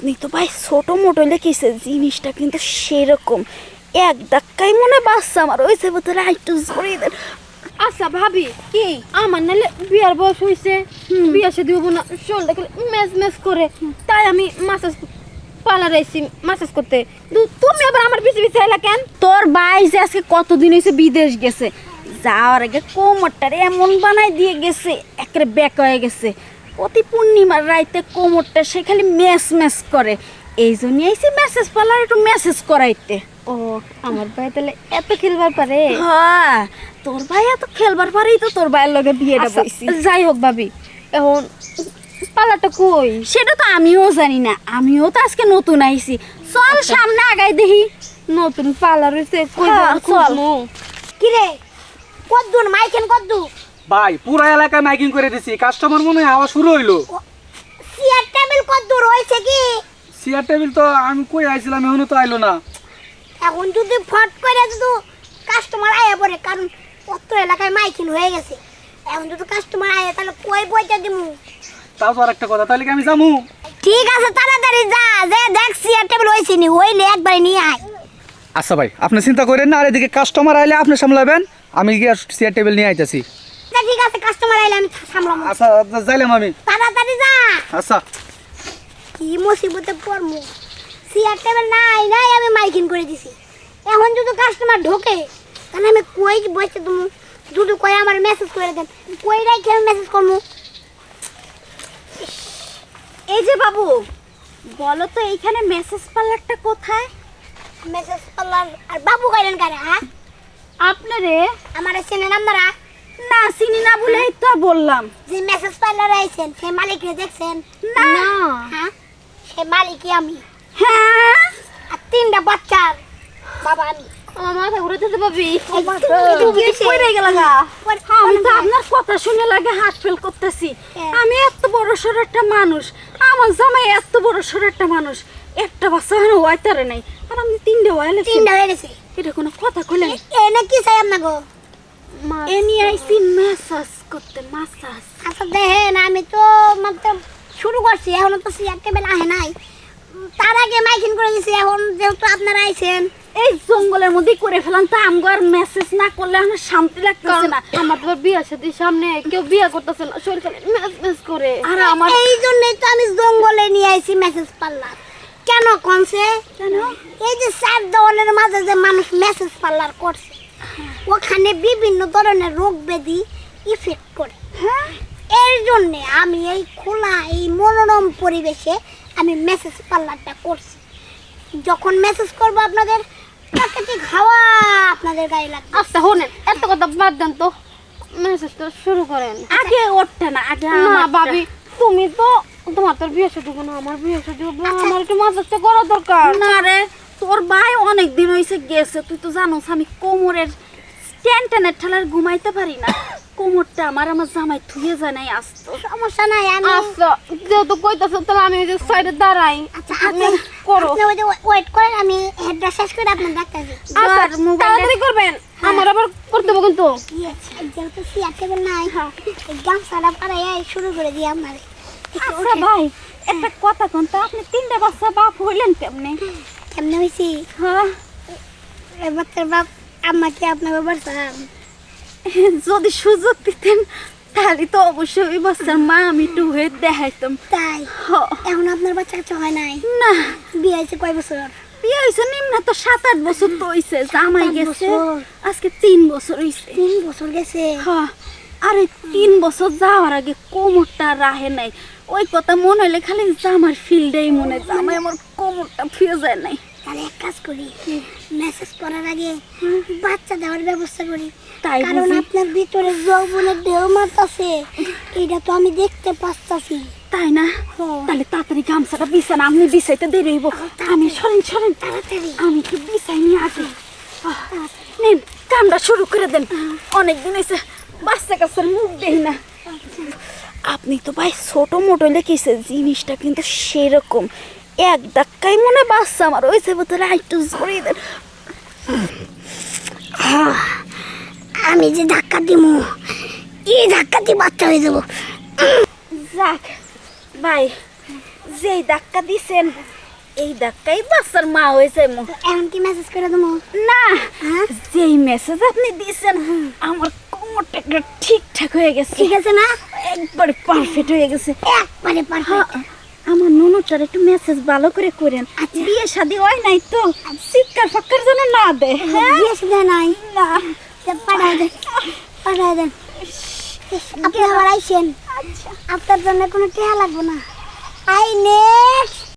আপনি তো ভাই ছোটো মোটো লিখেছে জিনিসটা কিন্তু সেরকম। এক ধাক্কায় মনে বাচ্চা আমার ওই সে বোতলে একটু জড়িয়ে দেন। আচ্ছা ভাবি কি? আমার নালে বিয়ার বয়স হয়েছে বিয়া সে দিব না শরীরটা খালি মেজ মেজ করে। তাই আমি মাসাজ পার্লার আইছি মাসাজ করতে। তুমি আবার আমার পিছে পিছে এলা কেন? তোর ভাই যে আজকে কতদিন হয়েছে বিদেশ গেছে? যাওয়ার আগে কোমরটারে এমন বানাই দিয়ে গেছে একেবারে ব্যাক হয়ে গেছে। প্রতি পূর্ণিমার রাইতে কোমরটা সে খালি ম্যাচ ম্যাচ করে। এই জন্যই আইসি মেসেজ পার্লার একটু মেসেজ করাইতে। ও আমার ভাই তাহলে এত খেলবার পারে? হ্যাঁ তোর ভাই এত খেলবার পারেই তো তোর ভাইয়ের লগে বিয়েটা আচ্ছা, বইছি যাই হোক ভাবি এখন পার্লারটা কই? সেটা তো আমিও জানি না আমিও তো আজকে নতুন আইছি। চল সামনে আগাই দেখি। নতুন পার্লার হয়েছে কই হ্যাঁ, চল। কিরে কদ্দুর মাইকেন কদ্দু ভাই পুরা এলাকায় মাইকিং করে দিছি। কাস্টমার মনে হয় আওয়াজ শুরু হইল। চেয়ার টেবিল কদ্দুর হয়েছে কি? চেয়ার টেবিল তো আমি কই আইছিলাম এখনও তো আইলো না। এখন যদি ফট করে যদি কাস্টমার আয়া পড়ে কারণ অত এলাকায় মাইকিন হয়ে গেছে। এখন যদি কাস্টমার আয়া তাহলে কই বইটা দিমু? তাও তো আর একটা কথা তাহলে কি আমি যামু? ঠিক আছে তাড়াতাড়ি যা যে দেখ চেয়ার টেবিল হয়েছে নি হইলে একবারে নিয়ে আয়। আচ্ছা ভাই আপনি চিন্তা করেন না আর এদিকে কাস্টমার আইলে আপনি সামলাবেন আমি গিয়ে চেয়ার টেবিল নিয়ে আইতেছি। কাস্টমার আইলে আমি সামলাম আচ্ছা যাইলাম আমি। তাড়াতাড়ি যা। আচ্ছা। কি মুসিবতে পড়মু। চেয়ার টেবিল নাই নাই আমি মাইকিন করে দিছি। এখন যদি কাস্টমার ঢোকে তাহলে আমি কই বসে তুমি? যদি কই আমার মেসেজ করে দেন। কই রাখে আমি মেসেজ করব এই যে বাবু বলো তো এইখানে মেসেজ পার্লারটা কোথায়? মেসেজ করলাম আর বাবু গাইলেন কারে হ্যাঁ? আপনারে? আমার চেনেন আপনারা না চিনি না বলেই তো বললাম। যে মেসেজ আইছেন মালিকরে দেখছেন? না। হ্যাঁ? মালিকই আমি। হ্যাঁ? আর তিনটা বাচ্চার বাবা আমি। আমার মাথা পড়ে গেলা গা। আমি তো আপনার কথা শুনে লাগে হার্ট ফেল করতেছি। হ্যাঁ। আমি এত বড় সর একটা মানুষ। আমার জামাই এত বড় সর একটা মানুষ। একটা বাচ্চা হলো ওয়াইতারে নাই। আর আমি তিনটে ওয়াইলে তিনটা হয়ে গেছে। এটা কোনো কথা কইলেন এ- এনে কি চাই আপনাকে এ নিয়ে আইসি ম্যাসাজ করতে ম্যাসাজ আচ্ছা দেখেন আমি তো মাত্র শুরু করছি এখনও তো টেবিল আহে নাই। তার আগে মাইকিন করে দিছি এখন যেহেতু আপনারা আইছেন। এই জঙ্গলের মধ্যে করে ফেলাম তা আমগো মেসেজ না করলে আমার শান্তি লাগতেছে না। আমার তো বিয়া সাথে সামনে কেউ বিয়া করতেছে না শরীর খালি মেজ করে। আর আমার এই জন্যই তো আমি জঙ্গলে নিয়ে আইছি মেসেজ পার্লার কেন কনসে কেন? এই যে চার দেওয়ালের মাঝে যে মানুষ মেসেজ পার্লার করছে। ওখানে বিভিন্ন ধরনের রোগ ব্যাধি ইফেক্ট করে। হ্যাঁ? এর জন্য আমি এই খোলা এই মনোরম পরিবেশে আমি মেসেজ পার্লারটা করছি। যখন মেসেজ করব আপনাদের প্রাকৃতিক হাওয়া আপনাদের গায়ে লাগবে। আচ্ছা শোনেন এত কথা বাদ দেন তো। মেসেজটা শুরু করেন। আগে ওঠটা না আগে না ভাবি তুমি তো তোমার তো বিয়ে সাথে না আমার বিয়ে সাথে আমার একটু মাসাজটা করা দরকার। না রে তোর ভাই অনেক দিন হয়েছে গেছে তুই তো জানোস আমি কোমরের টেন টেনের ঠেলার ঘুমাইতে পারি না। কোমরটা আমার আমার জামাই থুয়ে যায় নাই আসতো। সমস্যা নাই আমি আচ্ছা যেহেতু কইতাছ তাহলে আমি ওই যে সাইডে দাঁড়াই। আচ্ছা আপনি করো। আপনি ওই যে ওয়েট করেন আমি হেডটা শেষ করে আপনার আচ্ছা তাড়াতাড়ি করবেন। আমার আবার করতে হবে কিন্তু। যেহেতু চেয়ার টেবিল নাই এই গামছাটা পাড়াই শুরু করে দিই আপনার আচ্ছা ভাই একটা কথা কোন তো আপনি তিনটা বাচ্চা বাপ হইলেন কেমনে? কেমনে হয়েছি হ্যাঁ। এবার তোর বাপ আমাকে আপনাকে বলছিলাম যদি সুযোগ দিতেন তাহলে তো অবশ্যই বাচ্চার মা আমি একটু হয়ে দেখাইতাম। তাই? হ, এখন আপনার বাচ্চা কাচ্চা হয় নাই। না। বিয়ে হয়েছে কয় বছর? বিয়ে হয়েছে নিম্ন তো সাত আট বছর তো হয়েছে জামাই গেছে। আজকে তিন বছর হয়েছে তিন বছর গেছে? হ্যাঁ আরে তিন বছর যাওয়ার আগে কোমরটা রাহে নাই। ওই কথা মনে হইলে খালি জামার ফিল্ডেই মনে হয়, জামাই আমার কোমরটা ফিরে যায় নাই। তাহলে এক কাজ করি মেসেজ করার আগে বাচ্চা দেওয়ার ব্যবস্থা করি। তাই কারণ আপনার ভিতরে যৌবনের দেহ মারতাছে এটা তো আমি দেখতে পাচ্ছি তাই না? হ্যাঁ। তাহলে তাড়াতাড়ি গামছাটা বিছানা আপনি বিছাইতে দেরি হইব। আমি সরেন সরেন। তাড়াতাড়ি। আমি একটু বিছাই নিয়ে আসি। নিন কামটা শুরু করে দেন। অনেক দিন হয়েছে বাচ্চা কাচ্চার মুখ দেই না। আপনি তো ভাই ছোট মোটো লিখেছে জিনিসটা কিন্তু সেরকম। এক ধাক্কায় মনে হয় বাচ্চা আমার। ওই সে বোতলে একটু জড়িয়ে দেন। আমি যে ধাক্কা দিব এই ধাক্কা দিয়ে বাচ্চা হয়ে যাব। যাক ভাই যেই ধাক্কা দিছেন এই ধাক্কাই বাচ্চার মা হয়েছে মো এখন কি মেসেজ করে দেবো? না হ্যাঁ? যেই মেসেজ আপনি দিছেন আমার কোমরটা ঠিকঠাক হয়ে গেছে। ঠিক আছে না? একবারে পারফেক্ট হয়ে গেছে। একবারে হ্যাঁ, পারফেক্ট আমার ননদটার একটু মেসেজ ভালো করে করেন। আচ্ছা। বিয়ে শাদি হয় নাই তো চিৎকার ফাক্কার জন্য না দে হ্যাঁ বিয়ে শাদি নাই? না। পাঠাই দেন পাঠাই দেন। আপনি আবার আইসেন। আচ্ছা। আপনার জন্য কোনো টেহা লাগবো না। I next